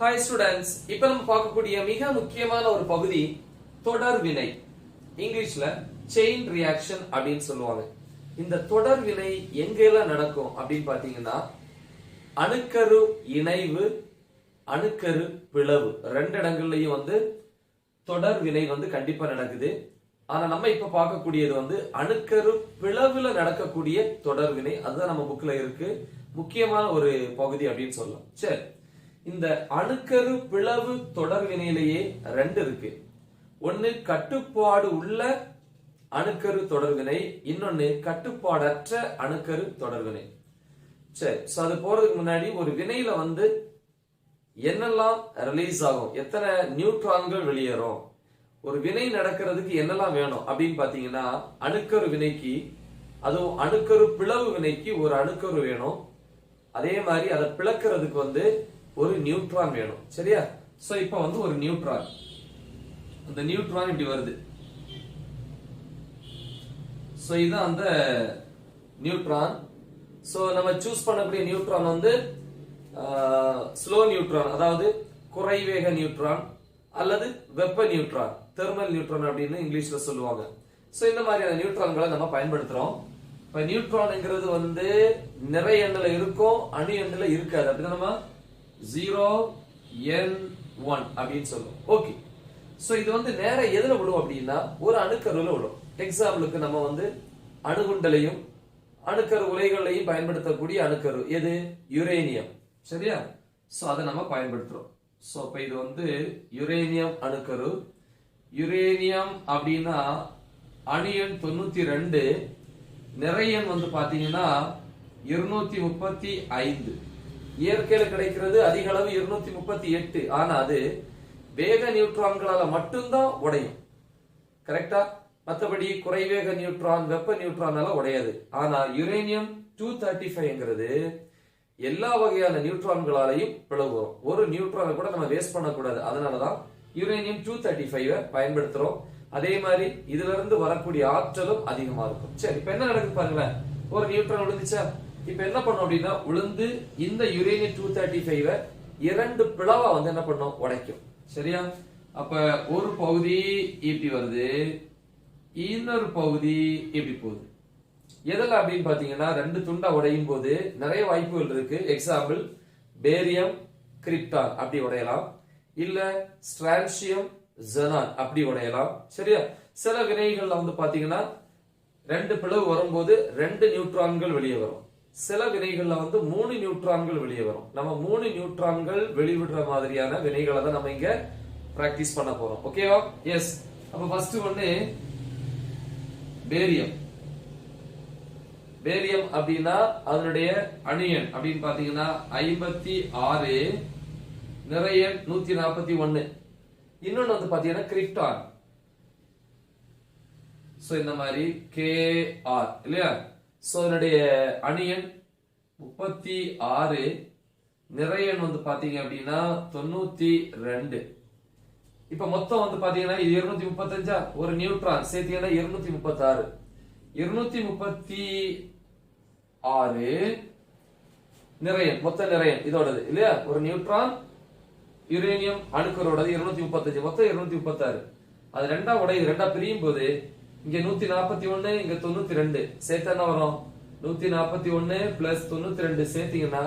Hi students இப்ப நம்ம பார்க்கக்கூடிய மிக முக்கியமான ஒரு பகுதி தொடர் வினை. இங்கிலீஷ்ல செயின் ரியாக்ஷன் அப்படின்னு சொல்லுவாங்க. இந்த தொடர் வினை எங்கெல்லாம் நடக்கும் அப்படின்னு பாத்தீங்கன்னா அணுக்கரு இணைவு அணுக்கரு பிளவு. ரெண்டு இடங்கள்லயும் வந்து தொடர் வினை வந்து கண்டிப்பா நடக்குது. ஆனா நம்ம இப்ப பார்க்கக்கூடியது வந்து அணுக்கரு பிளவுல நடக்கக்கூடிய தொடர் வினை. அதுதான் நம்ம புக்ல இருக்கு. முக்கியமான ஒரு பகுதி அப்படின்னு சொல்லலாம். சரி. இந்த அணுக்கரு பிளவு தொடர்வினையிலேயே ரெண்டு இருக்கு. ஒன்னு கட்டுப்பாடு உள்ள அணுக்கரு தொடர்வினை இன்னொன்னு கட்டுப்பாடற்ற அணுக்கரு தொடர்வினை. சரி ஸோ அது போறதுக்கு முன்னாடி ஒரு வினையில வந்து என்னெல்லாம் ரிலீஸ் ஆகும்? எத்தனை நியூட்ரான்கள் வெளியேறும்? ஒரு வினை நடக்கிறதுக்கு என்னெல்லாம் வேணும்? அப்படின்னு பாத்தீங்கன்னா அணுக்கரு வினைக்கு அதுவும் அணுக்கரு பிளவு வினைக்கு ஒரு அணுக்கரு வேணும். அதே மாதிரி அதை பிளக்கிறதுக்கு வந்து ஒரு நியூட்ரான் வேணும். சரியா? சோ இப்போ வந்து ஒரு நியூட்ரான் அந்த நியூட்ரான் இப்படி வருது. சோ இதுதான் அந்த நியூட்ரான் சோ நம்ம சூஸ் பண்ணக்கூடிய நியூட்ரான் வந்து ஸ்லோ நியூட்ரான் அதாவது குறைவேக நியூட்ரான் அல்லது வெப்ப நியூட்ரான் தெர்மல் நியூட்ரான் அப்படின்னு இங்கிலீஷ்ல சொல்லுவாங்க. சோ இந்த மாதிரியான நியூட்ரான்களை நம்ம பயன்படுத்துறோம். இப்ப நியூட்ரான்ங்கிறது வந்து நிறைய எண்ணில் இருக்கும் அணு எண்ணில் இருக்காது. அப்படின்னா நம்ம ஜீரோ என் ஒன் அப்படின்னு சொல்லுவோம் ஓகே ஸோ இது வந்து நேர எதில் விடும் அப்படின்னா ஒரு அணுக்கருவில் விடும் எக்ஸாம்பிளுக்கு நம்ம வந்து அணுகுண்டலையும் அணுக்கரு உலைகளையும் பயன்படுத்தக்கூடிய அணுக்கரு. எது? யுரேனியம் சரியா? ஸோ அதை நம்ம பயன்படுத்துகிறோம் ஸோ அப்ப இது வந்து யுரேனியம் அணுக்கரு. யுரேனியம் அப்படின்னா அணு தொண்ணூற்றி ரெண்டு நிறையன் வந்து பார்த்தீங்கன்னா இருநூத்தி முப்பத்தி ஐந்து. இயற்கையில கிடைக்கிறது அதிக அளவு இருநூத்தி முப்பத்தி எட்டு. ஆனா அது வேக நியூட்ரான்களால மட்டும்தான் உடையும். கரெக்டா மற்றபடி குறைவேக நியூட்ரான் வெப்ப நியூட்ரானால உடையாது. ஆனா யுரேனியம் டூ தேர்ட்டி ஃபைவ்ங்கிறது எல்லா வகையான நியூட்ரான்களாலையும் பிளவுகிறோம் ஒரு நியூட்ரானை கூட நம்ம வேஸ்ட் பண்ணக்கூடாது. அதனாலதான் யுரேனியம் டூ தேர்ட்டி ஃபைவ பயன்படுத்துறோம். அதே மாதிரி இதுல இருந்து வரக்கூடிய ஆற்றலும் அதிகமா இருக்கும். சரி இப்ப என்ன நடக்குது பாருங்களேன். ஒரு நியூட்ரான் விழுந்துச்சா இப்ப என்ன பண்ணும் அப்படின்னா உளுந்து இந்த யுரேனியம் டூ தேர்ட்டி ஃபைவ் இரண்டு பிளவா வந்து என்ன பண்ணும்? உடைக்கும். சரியா? அப்ப ஒரு பகுதி இப்படி வருது? இன்னொரு பகுதி இப்படி போகுது? எதில் அப்படின்னு பாத்தீங்கன்னா ரெண்டு துண்டா உடையும் போது நிறைய வாய்ப்புகள் இருக்கு. எக்ஸாம்பிள் பேரியம் கிரிப்டான் அப்படி உடையலாம். இல்ல ஸ்ட்ரான்சியம் ஜெனான் அப்படி உடையலாம். சரியா? சில வினைகள்ல வந்து பாத்தீங்கன்னா ரெண்டு பிளவு வரும்போது ரெண்டு நியூட்ரான்கள் வெளியே வரும். சில வினைகள்ல வந்து மூணு நியூட்ரான்கள் வெளியே வரும். நம்ம மூணு நியூட்ரான்கள் வெளிவிடுற மாதிரியான வினைகளை தான் நம்ம இங்க பிராக்டிஸ் பண்ண போறோம். ஓகேவா எஸ் அப்ப ஃபர்ஸ்ட் ஒண்ணு பேரியம் பேரியம் அப்படின்னா அதனுடைய அணியன். அப்படின்னு பாத்தீங்கன்னா ஐம்பத்தி ஆறு நிறைய நூத்தி நாற்பத்தி ஒன்னு இன்னொன்னு வந்து பாத்தீங்கன்னா கிரிப்டான் சோ இந்த மாதிரி கே ஆர் இல்லையா? சோ அதனுடைய அணியன் முப்பத்தி ஆறு நிறையன் வந்து பாத்தீங்க அப்படின்னா தொண்ணூத்தி ரெண்டு. இப்ப மொத்தம் வந்து பாத்தீங்கன்னா இது இருநூத்தி முப்பத்தஞ்சா? ஒரு நியூட்ரான் சேர்த்தீங்கன்னா இருநூத்தி முப்பத்தி ஆறு இருநூத்தி முப்பத்தி ஆறு நிறையன் மொத்த நிறையன் இதோடது இல்லையா? ஒரு நியூட்ரான் யுரேனியம் அணுக்கரோடது இருநூத்தி முப்பத்தஞ்சு மொத்தம் இருநூத்தி முப்பத்தாறு. அது ரெண்டா உடையுது ரெண்டா பிரியும் போது இங்க நூத்தி நாற்பத்தி ஒண்ணு இங்க தொண்ணூத்தி ரெண்டு. சேர்த்தா வரும்? நூத்தி நாற்பத்தி ஒண்ணு பிளஸ் தொண்ணூத்தி ரெண்டு சேர்த்தீங்கன்னா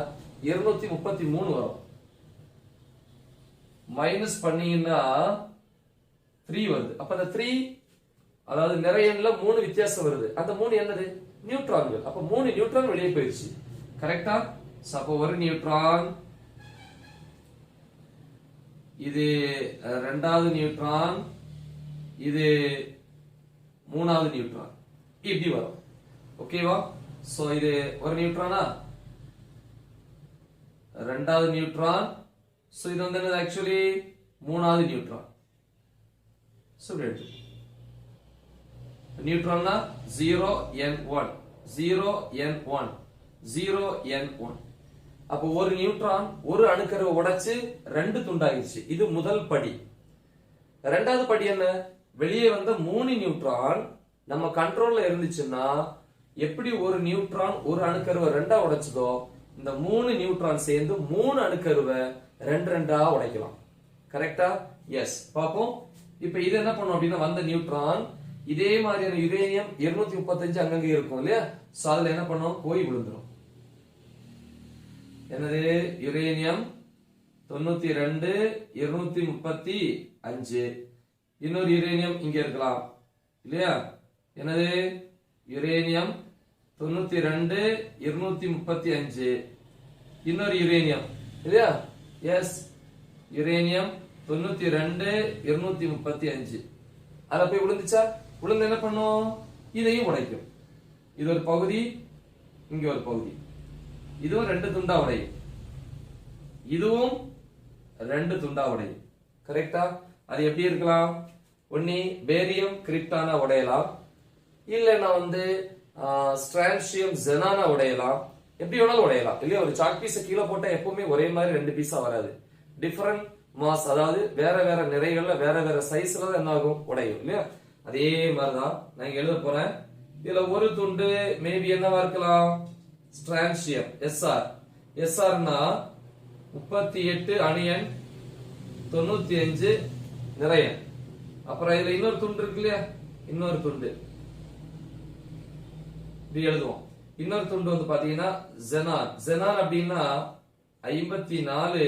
இருநூத்தி முப்பத்தி மூணு வரும். மைனஸ் பண்ணீங்கன்னா த்ரீ வருது. அப்ப அந்த த்ரீ அதாவது நிறையன்ல மூணு வித்தியாசம் வருது. அந்த மூணு என்னது? நியூட்ரான்கள் அப்ப மூணு நியூட்ரான் வெளியே போயிருச்சு. கரெக்டா அப்போ ஒரு நியூட்ரான் இது ரெண்டாவது நியூட்ரான் இது மூணாவது நியூட்ரான் இப்படி வரும். ஓகேவா சோ இது ஒரு நியூட்ரானா ரெண்டாவது நியூட்ரான் சோ இது வந்து என்னது ஆக்சுவலி மூணாவது நியூட்ரான் சோ இப்படி நியூட்ரான்னா zero n one zero n one zero n one அப்போ ஒரு நியூட்ரான் ஒரு அணுக்கரை உடைச்சு ரெண்டு துண்டாகிடுச்சு இது முதல் படி. ரெண்டாவது படி என்ன? வெளியே வந்த மூணு நியூட்ரான் நம்ம கண்ட்ரோல்ல இருந்துச்சுன்னா எப்படி ஒரு நியூட்ரான் ஒரு அணுக்கருவை ரெண்டா உடைச்சதோ இந்த மூணு நியூட்ரான் சேர்ந்து மூணு அணுக்கருவை ரெண்டு ரெண்டா உடைக்கலாம். கரெக்டா எஸ் பார்ப்போம். இப்ப இது என்ன பண்ணும் அப்படின்னா வந்த நியூட்ரான் இதே மாதிரியான யுரேனியம் 235 முப்பத்தஞ்சு அங்கங்க இருக்கும் இல்லையா? சோ அதுல என்ன பண்ணும்? போய் விழுந்துடும் என்னது? யுரேனியம் தொண்ணூத்தி ரெண்டு இருநூத்தி முப்பத்தி அஞ்சு. இன்னொரு யுரேனியம் இங்க இருக்கலாம். இல்லையா? என்னது? யுரேனியம் தொண்ணூத்தி ரெண்டு இருநூத்தி முப்பத்தி அஞ்சு. இன்னொரு யுரேனியம். இல்லையா? எஸ் யுரேனியம் தொண்ணூத்தி ரெண்டு இருநூத்தி முப்பத்தி அஞ்சு. அதை போய் விழுந்துச்சா விழுந்து என்ன பண்ணும்? இதையும் உடைக்கும். இது ஒரு பகுதி இங்க ஒரு பகுதி. இதுவும் ரெண்டு துண்டா உடையும். இதுவும் ரெண்டு துண்டா உடையும். கரெக்டா அது எப்படி இருக்கலாம்? ஒன்னி பேரியம் கிரிப்டானா உடையலாம். இல்லைன்னா வந்து ஸ்ட்ரான்சியம் ஜெனானா உடையலாம். எப்படி வேணாலும் உடையலாம். இல்லையா? ஒரு சாக் பீஸை கீழே போட்டால் எப்பவுமே ஒரே மாதிரி ரெண்டு பீஸா வராது. டிஃப்ரெண்ட் மாஸ் அதாவது வேற வேற நிறைகள்ல வேற வேற சைஸ்ல தான் என்ன ஆகும்? உடையும். இல்லையா? அதே மாதிரிதான் நான் இங்க எழுத போறேன். இதுல ஒரு துண்டு மேபி என்னவா இருக்கலாம்? ஸ்ட்ரான்சியம் எஸ்ஆர் எஸ்ஆர்னா முப்பத்தி எட்டு அணியன் தொண்ணூத்தி அஞ்சு நிறையன் அப்புறம் இதுல இன்னொரு துண்டு இருக்கு இல்லையா? இன்னொரு துண்டு. இப்படி எழுதுவோம். இன்னொரு துண்டு வந்து பாத்தீங்கன்னா ஜெனான் ஜெனான் அப்படின்னா ஐம்பத்தி நாலு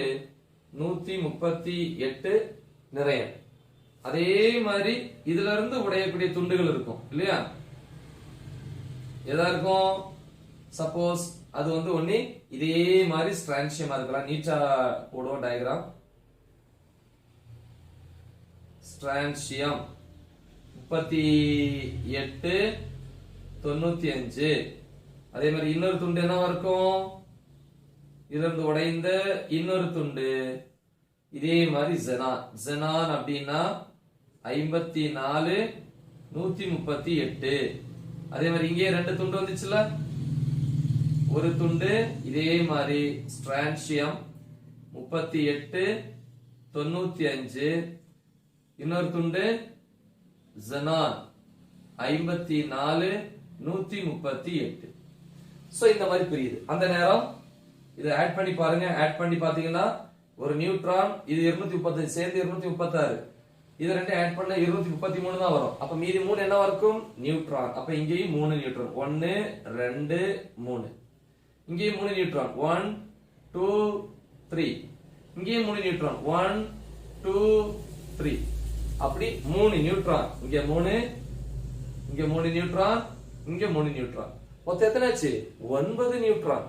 நூத்தி முப்பத்தி எட்டு நிறையன் அதே மாதிரி இதுல இருந்து உடையக்கூடிய துண்டுகள் இருக்கும் இல்லையா? எதா இருக்கும்? சப்போஸ் அது வந்து ஒன்னு இதே மாதிரி ஸ்ட்ரான்சியமா இருக்கலாம். நீட்டா போடுவோம் டயக்ராம் டிரான்சியம். முப்பத்தி எட்டு தொண்ணூத்தி அஞ்சு. அதே மாதிரி இன்னொரு துண்டு என்னவா இருக்கும் இருந்து உடைந்த இன்னொரு துண்டு. இதே மாதிரி ஜெனான் ஜெனான் அப்படின்னா ஐம்பத்தி நாலு நூத்தி முப்பத்தி எட்டு. அதே மாதிரி இங்கே ரெண்டு துண்டு வந்துச்சுல ஒரு துண்டு இதே மாதிரி ஸ்ட்ரான்சியம் முப்பத்தி எட்டு தொண்ணூத்தி அஞ்சு. இன்னொரு துண்டு ஜனான். ஐம்பத்தி நாலு நூத்தி முப்பத்தி எட்டு சோ இந்த மாதிரி பிரியுது. அந்த நேரம் இதை ஆட் பண்ணி பாருங்க. ஆட் பண்ணி பாத்தீங்கன்னா ஒரு நியூட்ரான் இது இருநூத்தி முப்பத்தஞ்சு சேர்ந்து இருநூத்தி முப்பத்தாறு இது ரெண்டும் ஆட் பண்ண இருநூத்தி முப்பத்தி மூணு தான் வரும். அப்ப மீதி மூணு என்ன இருக்கும் நியூட்ரான் அப்ப இங்கேயும் மூணு நியூட்ரான் ஒன்னு ரெண்டு மூணு. இங்கேயும் மூணு நியூட்ரான் ஒன் டூ த்ரீ இங்கேயும் மூணு நியூட்ரான் ஒன் டூ த்ரீ அப்படி மூணு நியூட்ரான். இங்க மூணு இங்க மூணு நியூட்ரான் இங்க மூணு நியூட்ரான். மொத்தம் எத்தனை ஆச்சு? ஒன்பது நியூட்ரான்.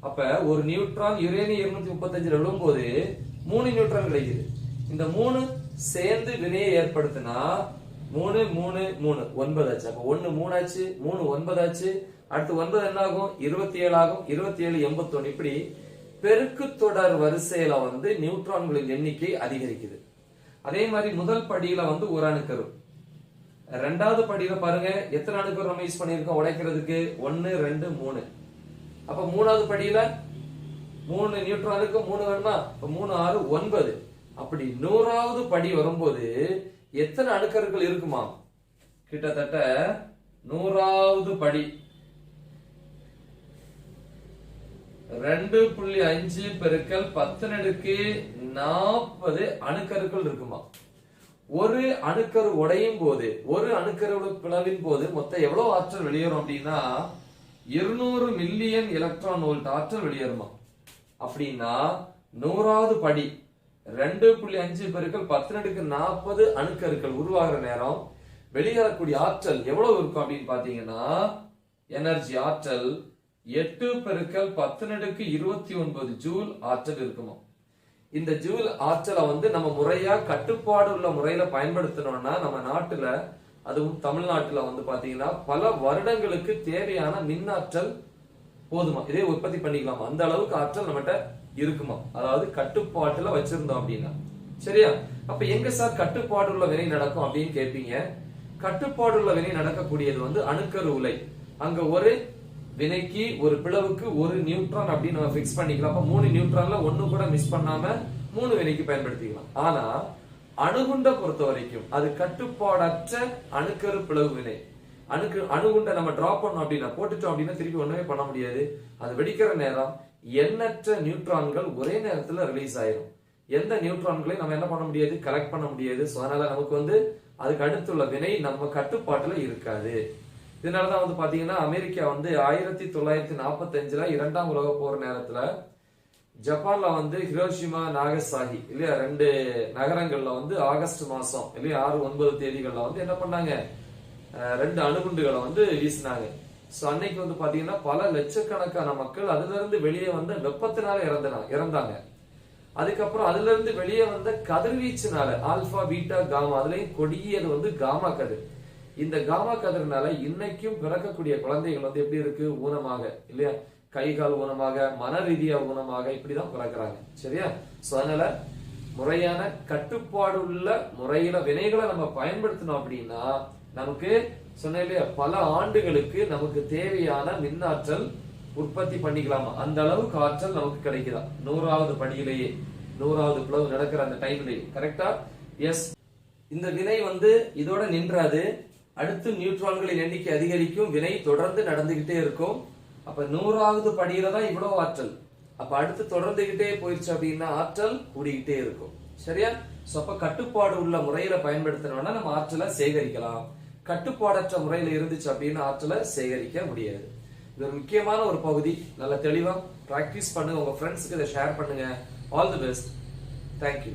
அப்ப ஒரு நியூட்ரான் யுரேனியம் இருநூத்தி முப்பத்தஞ்சுல விழும்போது மூணு நியூட்ரான் கிடைக்குது இந்த மூணு சேர்ந்து வினையை ஏற்படுத்தினா மூணு மூணு மூணு. ஒன்பது ஆச்சு. அப்ப ஒண்ணு மூணாச்சு மூணு ஒன்பதாச்சு. அடுத்து ஒன்பது என்ன ஆகும் இருபத்தி ஏழு ஆகும். இருபத்தி ஏழு எண்பத்தொன்னு. இப்படி பெருக்கு தொடர் வரிசையில வந்து நியூட்ரான்களின் எண்ணிக்கை அதிகரிக்குது. அதே மாதிரி முதல் படியில வந்து ஒரு அணுக்கரு ரெண்டாவது படியில பாருங்க எத்தனை அணுக்கரு நம்ம யூஸ் பண்ணியிருக்கோம்? உடைக்கிறதுக்கு ஒன்னு ரெண்டு மூணு. அப்ப மூணாவது படியில மூணு நியூட்ரானுக்கு மூணு வேணுமா? இப்ப மூணு ஆறு ஒன்பது. அப்படி நூறாவது படி வரும்போது எத்தனை அணுக்கருக்கள் இருக்குமா கிட்டத்தட்ட நூறாவது படி. ரெண்டு புள்ளி அஞ்சு பெருக்கல் பத்துனடுக்கு நாற்பது அணுக்கருக்கள் இருக்குமா? ஒரு அணுக்கரு உடையும் போது ஒரு அணுக்கரு பிளவின் போது மொத்தம் எவ்வளவு ஆற்றல் வெளியேறும் அப்படின்னா இருநூறு மில்லியன் எலக்ட்ரான் வோல்ட் ஆற்றல் வெளியேறுமா? அப்படின்னா நூறாவது படி ரெண்டு புள்ளி அஞ்சு பெருக்கள் பத்துனடுக்கு நாற்பது அணுக்கருக்கள் உருவாகிற நேரம் வெளியேறக்கூடிய ஆற்றல் எவ்வளவு இருக்கும் அப்படின்னு பாத்தீங்கன்னா எனர்ஜி ஆற்றல் எட்டு பெருக்கல் பத்து நடுக்கு இருபத்தி ஒன்பது ஜூல் ஆற்றல் இருக்குமா? இந்த ஜூல் ஆற்றலை வந்து நம்ம முறையா கட்டுப்பாடு உள்ள முறையில பயன்படுத்தணும்னா நம்ம நாட்டுல அதுவும் தமிழ்நாட்டுல வந்து பாத்தீங்கன்னா பல வருடங்களுக்கு தேவையான மின் ஆற்றல் போதுமா? இதே உற்பத்தி பண்ணிக்கலாம்? அந்த அளவுக்கு ஆற்றல் நம்மகிட்ட இருக்குமா? அதாவது கட்டுப்பாட்டுல வச்சிருந்தோம் அப்படின்னா. சரியா? அப்ப எங்க சார் கட்டுப்பாடு உள்ள வினை நடக்கும் அப்படின்னு கேட்பீங்க கட்டுப்பாடு உள்ள வினை நடக்கக்கூடியது வந்து அணுக்கரு உலை. அங்க ஒரு வினைக்கு ஒரு பிளவுக்கு ஒரு நியூட்ரான் அப்படின்னு நம்ம ஃபிக்ஸ் பண்ணிக்கலாம். அப்ப மூணு நியூட்ரான்ல ஒண்ணு கூட மிஸ் பண்ணாம மூணு வினைக்கு பயன்படுத்திக்கலாம். ஆனா அணுகுண்ட பொறுத்த வரைக்கும் அது கட்டுப்பாடற்ற அணுக்கரு பிளவு வினை. அணுக்கு அணுகுண்ட நம்ம டிராப் பண்ணோம் அப்படின்னா போட்டுட்டோம் அப்படின்னா திருப்பி ஒண்ணுமே பண்ண முடியாது. அது வெடிக்கிற நேரம் எண்ணற்ற நியூட்ரான்கள் ஒரே நேரத்துல ரிலீஸ் ஆயிரும். எந்த நியூட்ரான்களையும் நம்ம என்ன பண்ண முடியாது? கலெக்ட் பண்ண முடியாது. ஸோ அதனால நமக்கு வந்து அதுக்கு அடுத்துள்ள வினை நம்ம கட்டுப்பாட்டுல இருக்காது. இதனால தான் வந்து பார்த்தீங்கன்னா அமெரிக்கா வந்து ஆயிரத்தி தொள்ளாயிரத்தி நாற்பத்தஞ்சில் இரண்டாம் உலக போர் நேரத்தில் ஜப்பானில் வந்து ஹிரோஷிமா நாகசாகி இல்லையா ரெண்டு நகரங்களில் வந்து ஆகஸ்ட் மாதம் இல்லையா ஆறு ஒன்பது தேதிகளில் வந்து என்ன பண்ணாங்க? ரெண்டு அணுகுண்டுகளை வந்து வீசினாங்க. ஸோ அன்னைக்கு வந்து பார்த்தீங்கன்னா பல லட்சக்கணக்கான மக்கள் அதுலேருந்து வெளியே வந்த வெப்பத்தினால இறந்தனா இறந்தாங்க. அதுக்கப்புறம் அதுலேருந்து வெளியே வந்த கதிர்வீச்சுனால ஆல்பா பீட்டா காமா அதுலேயும் கொடியது வந்து காமா கதிர் இந்த காமா கதிர்னால இன்னைக்கும் பிறக்கக்கூடிய குழந்தைகள் வந்து எப்படி இருக்கு? ஊனமாக இல்லையா? கை கால் ஊனமாக மன ரீதியா ஊனமாக இப்படிதான் பிறக்கிறாங்க. சரியா? சோ அதனால முறையான கட்டுப்பாடு உள்ள முறையில வினைகளை நம்ம பயன்படுத்தணும் அப்படின்னா நமக்கு சொன்னேன் இல்லையா பல ஆண்டுகளுக்கு நமக்கு தேவையான மின்னாற்றல் உற்பத்தி பண்ணிக்கலாமா? அந்த அளவுக்கு ஆற்றல் நமக்கு கிடைக்குதா? நூறாவது படியிலேயே நூறாவது பிளவு நடக்கிற அந்த டைம்லயே கரெக்டா எஸ் இந்த வினை வந்து இதோட நின்றாது. அடுத்து நியூட்ரான்களின் எண்ணிக்கை அதிகரிக்கும். வினை தொடர்ந்து நடந்துகிட்டே இருக்கும். அப்ப நூறாவது படியில தான் இவ்வளவு ஆற்றல். அப்ப அடுத்து தொடர்ந்துகிட்டே போயிடுச்சு அப்படின்னா ஆற்றல் கூடிக்கிட்டே இருக்கும். சரியா? சோ அப்ப கட்டுப்பாடு உள்ள முறையில பயன்படுத்தினோம்னா நம்ம ஆற்றலை சேகரிக்கலாம். கட்டுப்பாடற்ற முறையில இருந்துச்சு அப்படின்னா ஆற்றலை சேகரிக்க முடியாது. இது ஒரு முக்கியமான ஒரு பகுதி. நல்ல தெளிவா பிராக்டிஸ் பண்ணுங்க. உங்க ஃப்ரெண்ட்ஸுக்கு இதை ஷேர் பண்ணுங்க. All the best thank you